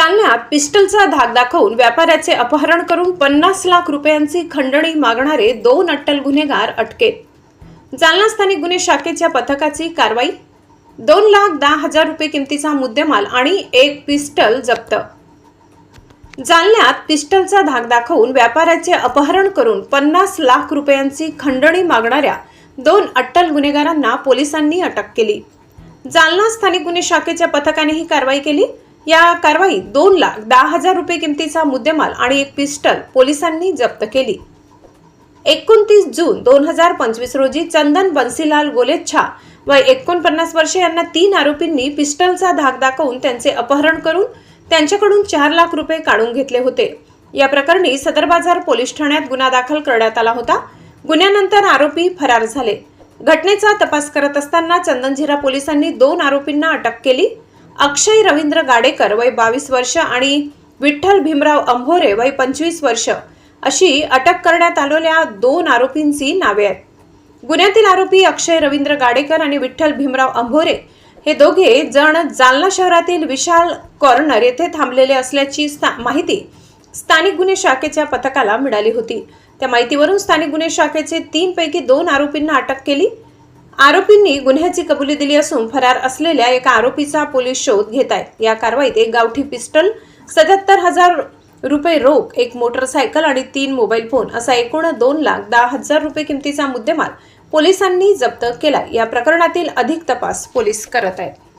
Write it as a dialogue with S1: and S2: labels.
S1: जालन्यात पिस्टलचा धाक दाखवून व्यापाऱ्याचे अपहरण करून पन्नास लाख रुपयांची खंडणी मागणारे दोन अट्टल गुन्हेगार अटकेत. जालना स्थानिक गुन्हे शाखेच्या पथकाची कारवाई दोन लाख दहा हजार रुपये किमतीचा मुद्देमाल आणि एक पिस्टल जप्त. जालन्यात पिस्टलचा धाक दाखवून व्यापाऱ्याचे अपहरण करून पन्नास लाख रुपयांची खंडणी मागणाऱ्या दोन अट्टल गुन्हेगारांना पोलिसांनी अटक केली. जालना स्थानिक गुन्हे शाखेच्या पथकाने ही कारवाई केली. या कारवाईत दोन लाख दहा हजार रुपये किमतीचा मुद्देमाल आणि एक पिस्टल पोलिसांनी जप्त केली. एकोणतीस जून दोन हजार पंचवीस रोजी चंदन बन्सीलाल गोलेच्छा व एकोणपन्नास वर्षे यांना तीन आरोपींनी पिस्टलचा धाक दाखवून त्यांचे अपहरण करून त्यांच्याकडून चार लाख रुपये काढून घेतले होते. या प्रकरणी सदर बाजार पोलीस ठाण्यात गुन्हा दाखल करण्यात आला होता. गुन्ह्यानंतर आरोपी फरार झाले. घटनेचा तपास करत असताना चंदनझिरा पोलिसांनी दोन आरोपींना अटक केली. अक्षय रवींद्र गाडेकर वय बावीस वर्ष आणि विठ्ठल भीमराव अंभोरे वय पंचवीस वर्ष अशी अटक करण्यात आलेल्या दोन आरोपींची नावे आहेत. गुन्ह्यातील आरोपी अक्षय रवींद्र गाडेकर आणि विठ्ठल भीमराव अंभोरे हे दोघे जण जालना शहरातील विशाल कॉर्नर येथे थांबलेले असल्याची स्था- माहिती स्थानिक गुन्हे शाखेच्या पथकाला मिळाली होती. त्या माहितीवरून स्थानिक गुन्हे शाखेचे तीन पैकी दोन आरोपींना अटक केली. आरोपींनी गुन्ह्याची कबुली दिली असून फरार असलेल्या एका आरोपीचा पोलीस शोध घेत आहेत. या कारवाईत एक गावठी पिस्टल सत्याहत्तर हजार रुपये रोख एक मोटरसायकल आणि तीन मोबाईल फोन असा एकूण दोन लाख दहा हजार रुपये किमतीचा मुद्देमाल पोलिसांनी जप्त केला या प्रकरणातील अधिक तपास पोलीस करत आहेत.